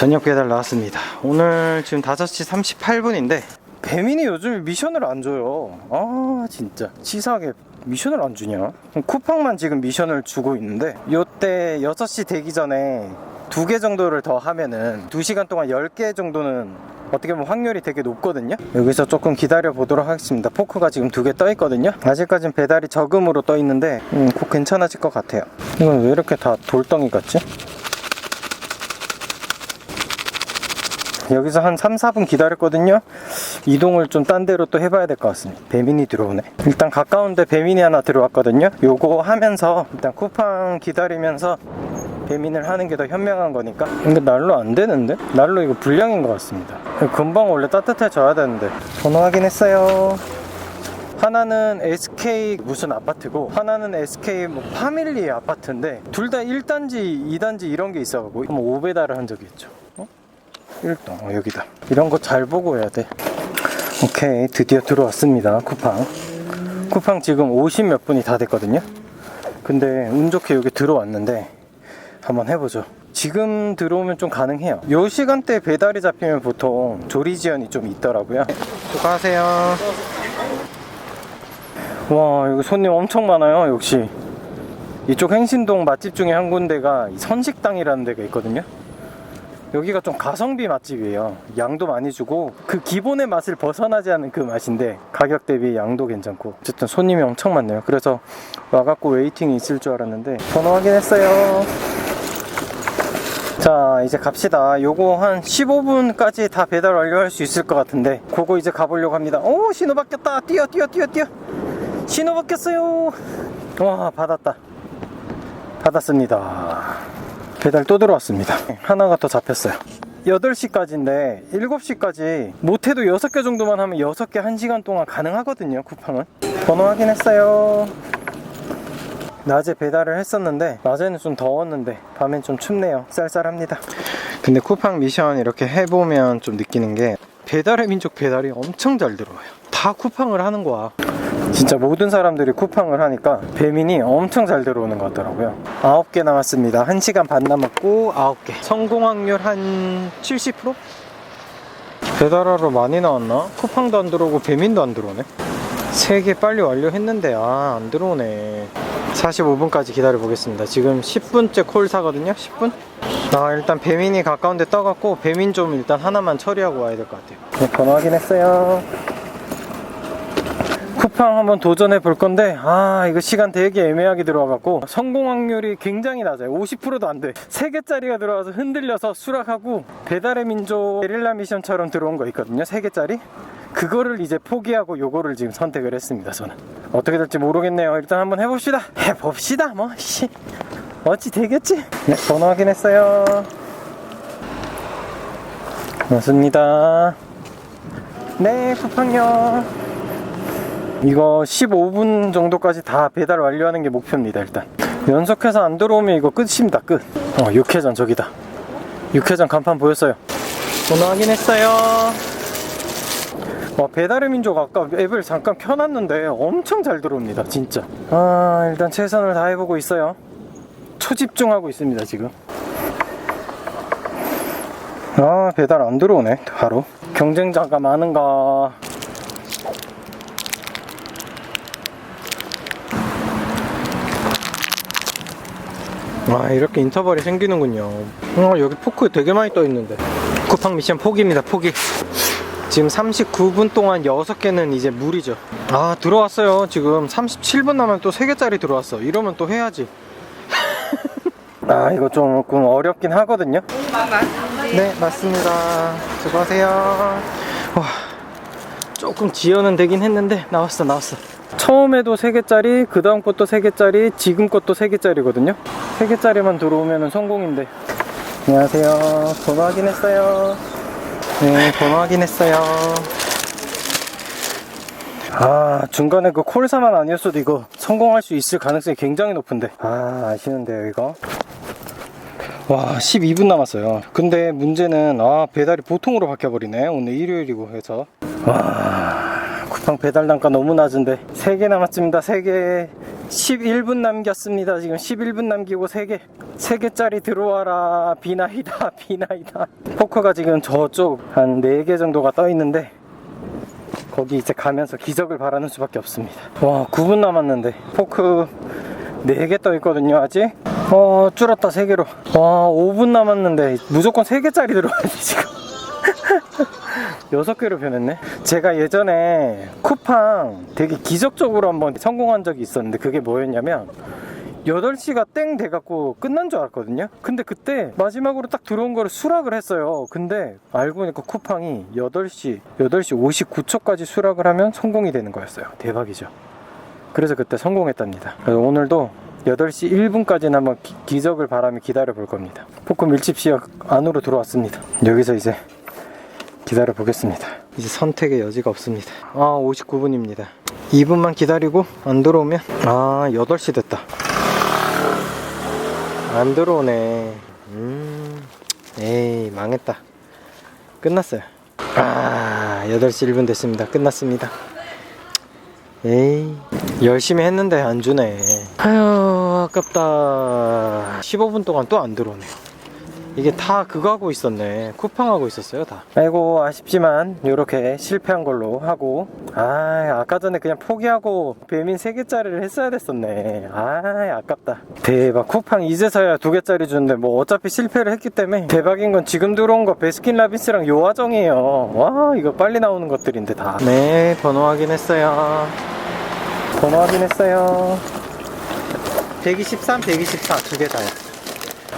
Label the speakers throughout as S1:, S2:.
S1: 저녁 배달 나왔습니다. 오늘 지금 5시 38분인데 배민이 요즘 미션을 안 줘요. 아 진짜 치사하게 미션을 안 주냐? 쿠팡만 지금 미션을 주고 있는데 요때 6시 되기 전에 두 개 정도를 더 하면은 2시간 동안 10개 정도는 어떻게 보면 확률이 되게 높거든요. 여기서 조금 기다려 보도록 하겠습니다. 포크가 지금 두 개 떠 있거든요. 아직까진 배달이 적음으로 떠 있는데 음, 곧 괜찮아질 것 같아요. 이건 왜 이렇게 다 돌덩이 같지? 여기서 한 3, 4분 기다렸거든요. 이동을 좀 딴 데로 또 해봐야 될 것 같습니다. 배민이 들어오네. 일단 가까운데 배민이 하나 들어왔거든요. 요거 하면서 일단 쿠팡 기다리면서 배민을 하는 게 더 현명한 거니까. 근데 날로 안 되는데? 날로 이거 불량인 것 같습니다. 금방 원래 따뜻해져야 되는데. 번호 확인했어요. 하나는 SK 무슨 아파트고 하나는 SK 뭐 파밀리 아파트인데 둘 다 1단지, 2단지 이런 게 있어가지고 한번 5배달을 한 적이 있죠. 어? 1동 어, 여기다. 이런 거 잘 보고 해야 돼. 오케이 드디어 들어왔습니다 쿠팡. 쿠팡 지금 50 몇 분이 다 됐거든요? 근데 운 좋게 여기 들어왔는데 한번 해보죠. 지금 들어오면 좀 가능해요. 요 시간대 배달이 잡히면 보통 조리 지연이 좀 있더라고요. 수고하세요. 와 여기 손님 엄청 많아요 역시. 이쪽 행신동 맛집 중에 한 군데가 이 선식당이라는 데가 있거든요 여기가 좀 가성비 맛집이에요. 양도 많이 주고 그 기본의 맛을 벗어나지 않은 그 맛인데 가격 대비 양도 괜찮고 어쨌든 손님이 엄청 많네요. 그래서 와갖고 웨이팅이 있을 줄 알았는데 번호 확인했어요. 자 이제 갑시다. 요거 한 15분까지 다 배달 완료할 수 있을 것 같은데 그거 이제 가보려고 합니다. 오 신호 바뀌었다. 뛰어 뛰어 뛰어 뛰어. 신호 바뀌었어요. 와 받았다. 받았습니다. 배달 또 들어왔습니다. 하나가 더 잡혔어요. 8시까지인데 7시까지 못해도 6개 정도만 하면 6개 1시간 동안 가능하거든요 쿠팡은. 번호 확인했어요. 낮에 배달을 했었는데 낮에는 좀 더웠는데 밤엔 좀 춥네요. 쌀쌀합니다. 근데 쿠팡 미션 이렇게 해보면 좀 느끼는 게 배달의 민족 배달이 엄청 잘 들어와요 다 쿠팡을 하는 거야. 진짜 모든 사람들이 쿠팡을 하니까 배민이 엄청 잘 들어오는 것 같더라고요. 9개 남았습니다. 1시간 반 남았고 9개. 성공 확률 한 70%? 배달하러 많이 나왔나? 쿠팡도 안 들어오고 배민도 안 들어오네? 3개 빨리 완료했는데 아 안 들어오네. 45분까지 기다려 보겠습니다. 지금 10분째 콜 사거든요 10분? 아 일단 배민이 가까운 데 떠갖고 배민 좀 일단 하나만 처리하고 와야 될 것 같아요. 네, 번호 확인했어요 쿠팡 한번 도전해 볼 건데 아 이거 시간 되게 애매하게 들어와갖고. 성공 확률이 굉장히 낮아요. 50%도 안돼. 3개짜리가 들어와서 흔들려서 수락하고 배달의 민족 게릴라 미션처럼 들어온 거 있거든요 3개짜리? 그거를 이제 포기하고 요거를 지금 선택을 했습니다 저는. 어떻게 될지 모르겠네요. 일단 한번 해봅시다. 해봅시다 뭐 씨. 어찌 되겠지? 네 번호 확인했어요. 맞습니다. 네 쿠팡요 이거 15분 정도까지 다 배달 완료하는 게 목표입니다 일단. 연속해서 안 들어오면 이거 끝입니다 끝어 육회전 저기다. 육회전 간판 보였어요. 번호 확인했어요. 와 배달의 민족 아까 앱을 잠깐 켜놨는데 엄청 잘 들어옵니다 진짜. 아 일단 최선을 다해보고 있어요. 초집중하고 있습니다 지금. 아 배달 안 들어오네 바로. 경쟁자가 많은가 아 이렇게 인터벌이 생기는군요. 어, 여기 포크 되게 많이 떠 있는데. 쿠팡 미션 포기입니다 포기. 지금 39분 동안 6개는 이제 물이죠. 아 들어왔어요. 지금 37분 남으면 또 3개짜리 들어왔어. 이러면 또 해야지. 아 이거 조금 어렵긴 하거든요. 네 맞습니다. 수고하세요. 와 조금 지연은 되긴 했는데 나왔어 나왔어 처음에도 3개짜리 그 다음 것도 3개짜리 지금 것도 3개짜리거든요. 3개짜리만 들어오면 성공인데. 안녕하세요. 번호 확인했어요. 네 번호 확인했어요. 아 중간에 그 콜사만 아니었어도 이거 성공할 수 있을 가능성이 굉장히 높은데. 아 아쉬운데요 이거? 와 12분 남았어요. 근데 문제는 아 배달이 보통으로 바뀌어버리네. 오늘 일요일이고 해서. 와 쿠팡 배달 단가 너무 낮은데. 3개 남았습니다. 3개. 11분 남겼습니다 지금. 11분 남기고 3개. 3개짜리 들어와라. 비나이다 비나이다. 포크가 지금 저쪽 한 4개 정도가 떠 있는데 거기 이제 가면서 기적을 바라는 수밖에 없습니다. 와 9분 남았는데. 포크 4개 떠 있거든요 아직. 어 줄었다 3개로. 와 5분 남았는데 무조건 3개짜리 들어와야 돼 지금 6개로 변했네. 제가 예전에 쿠팡 되게 기적적으로 한번 성공한 적이 있었는데 그게 뭐였냐면 8시가 땡 돼갖고 끝난 줄 알았거든요. 근데 그때 마지막으로 딱 들어온 거를 수락을 했어요. 근데 알고 보니까 쿠팡이 8시 8시 59초까지 수락을 하면 성공이 되는 거였어요. 대박이죠. 그래서 그때 성공했답니다. 그래서 오늘도 8시 1분까지는 한번 기, 기적을 바라며 기다려 볼 겁니다. 포크 밀집 시약 안으로 들어왔습니다. 여기서 이제 기다려 보겠습니다. 이제 선택의 여지가 없습니다. 아, 59분입니다. 2분만 기다리고 안 들어오면 아, 8시 됐다. 안 들어오네. 음. 에이, 망했다. 끝났어요. 아, 8시 1분 됐습니다. 끝났습니다. 에이, 열심히 했는데 안 주네. 아유, 아깝다. 15분 동안 또 안 들어오네. 이게 다 그거 하고 있었네. 쿠팡 하고 있었어요 다. 아이고 아쉽지만 이렇게 실패한 걸로 하고. 아 아까 전에 그냥 포기하고 배민 3개짜리를 했어야 됐었네. 아 아깝다. 대박. 쿠팡 이제서야 2개짜리 주는데 뭐 어차피 실패를 했기 때문에 대박인 건 지금 들어온 거 베스킨라빈스랑 요화정이에요. 와 이거 빨리 나오는 것들인데 다네 번호 확인했어요. 번호 확인했어요. 123, 124 두 개 다요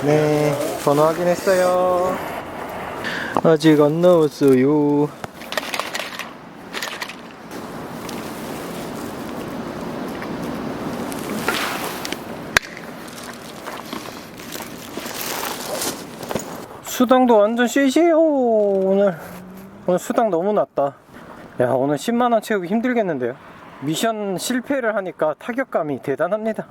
S1: 네, 번호 확인했어요. 아직 안 나왔어요. 수당도 완전 쉐시해요 오늘 오늘 수당 너무 낮다 야 오늘 10만원 채우기 힘들겠는데요 미션 실패를 하니까 타격감이 대단합니다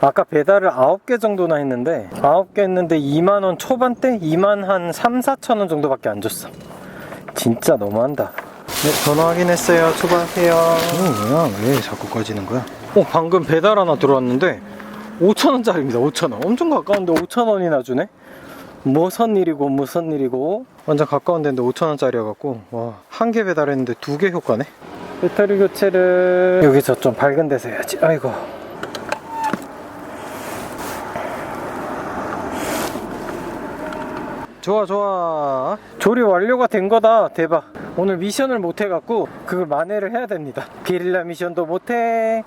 S1: 아까 배달을 9개 정도나 했는데 9개 했는데 2만원 초반대? 2만 한 3, 4천원 정도밖에 안 줬어. 진짜 너무한다. 네 전화 확인했어요. 출발하세요. 어, 뭐야? 왜 자꾸 꺼지는 거야? 어 방금 배달 하나 들어왔는데 5천원짜리입니다. 5천원. 엄청 가까운데 5천원이나 주네? 무슨 일이고 무슨 일이고? 완전 가까운 데인데 5천원짜리여갖고. 와 한 개 배달했는데 두 개 효과네? 배터리 교체를 여기서 좀 밝은 데서 해야지. 아이고 좋아 좋아. 조립 완료가 된 거다. 대박. 오늘 미션을 못 해갖고 그걸 만회를 해야 됩니다. 게릴라 미션도 못해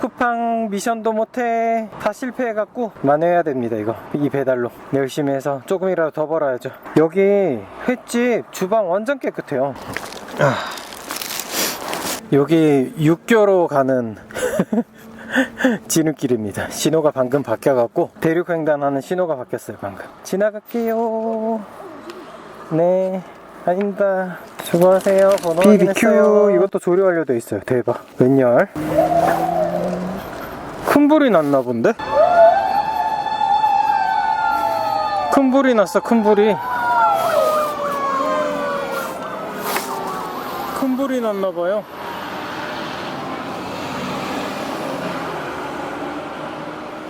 S1: 쿠팡 미션도 못해 다 실패해갖고 만회해야 됩니다 이거. 이 배달로. 열심히 해서 조금이라도 더 벌어야죠. 여기 횟집 주방 완전 깨끗해요. 아, 여기 육교로 가는 진흙길입니다. 신호가 방금 바뀌어갖고 대륙횡단하는 신호가 바뀌었어요. 방금 지나갈게요. 네, 아닙니다. 수고하세요. 번호 BBQ 이것도 조리 완료돼 있어요. 대박. 웬열? 큰 불이 났나 본데? 큰 불이 났어. 큰 불이. 큰 불이 났나 봐요.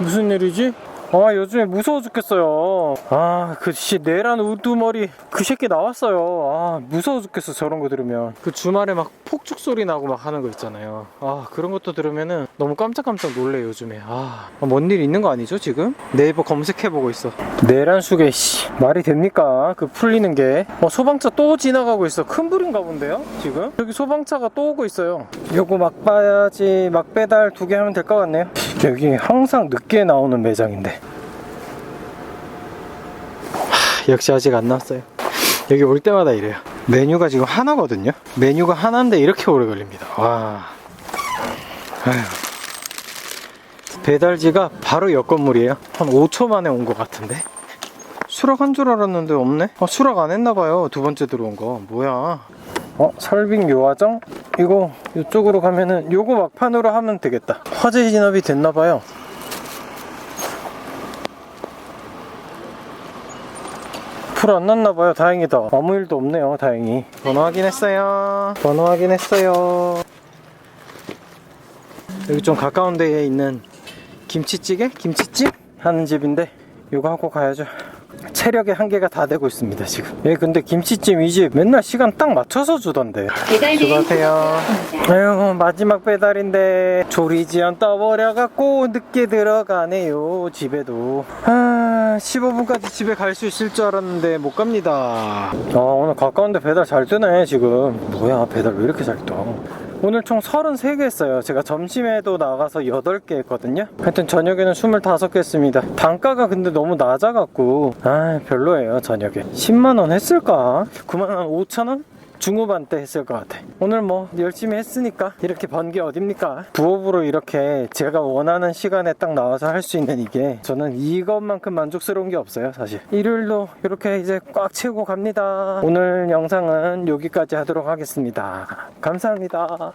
S1: 무슨 일이지? 아 요즘에 무서워 죽겠어요. 아그 씨 내란 우두머리 그 새끼 나왔어요. 아 무서워 죽겠어 저런 거 들으면. 그 주말에 막 폭죽 소리 나고 막 하는 거 있잖아요. 아 그런 것도 들으면은 너무 깜짝깜짝 놀래 요즘에. 아뭔 일 있는 거 아니죠 지금? 네이버 검색해보고 있어. 내란 수계 씨 말이 됩니까? 그 풀리는 게. 어, 소방차 또 지나가고 있어. 큰 불인가 본데요 지금? 여기 소방차가 또 오고 있어요. 요거 막 봐야지. 막 배달 두 개 하면 될 것 같네요 여기 항상 늦게 나오는 매장인데. 하, 역시 아직 안 나왔어요. 여기 올 때마다 이래요. 메뉴가 지금 하나거든요. 메뉴가 하나인데 이렇게 오래 걸립니다. 와. 아휴. 배달지가 바로 옆 건물이에요. 한 5초 만에 온 것 같은데. 수락한 줄 알았는데 없네? 아, 수락 안 했나봐요. 두 번째 들어온 거. 뭐야? 어 설빙 요화정 이거 이쪽으로 가면은 요거 막판으로 하면 되겠다. 화재 진압이 됐나봐요. 불 안 났나봐요. 다행이다. 아무 일도 없네요 다행히. 번호 확인했어요. 번호 확인했어요. 여기 좀 가까운 데에 있는 김치찌개? 김치찜? 하는 집인데 이거 하고 가야죠 체력의 한계가 다 되고 있습니다 지금. 예 근데 김치찜 이 집 맨날 시간 딱 맞춰서 주던데. 수고하세요. 아유 마지막 배달인데 조리지연 떠버려갖고 늦게 들어가네요 집에도. 아 15분까지 집에 갈 수 있을 줄 알았는데 못 갑니다. 아 오늘 가까운데 배달 잘 뜨네 지금. 뭐야 배달 왜 이렇게 잘 떠 오늘 총 33개 했어요. 제가 점심에도 나가서 8개 했거든요. 하여튼 저녁에는 25개 했습니다. 단가가 근데 너무 낮아갖고, 아, 별로예요, 저녁에. 10만원 했을까? 9만원 5천원? 중후반 때 했을 것 같아. 오늘 뭐 열심히 했으니까 이렇게 번 게 어딥니까? 부업으로 이렇게 제가 원하는 시간에 딱 나와서 할 수 있는 이게 저는 이것만큼 만족스러운 게 없어요, 사실. 일요일도 이렇게 이제 꽉 채우고 갑니다. 오늘 영상은 여기까지 하도록 하겠습니다. 감사합니다.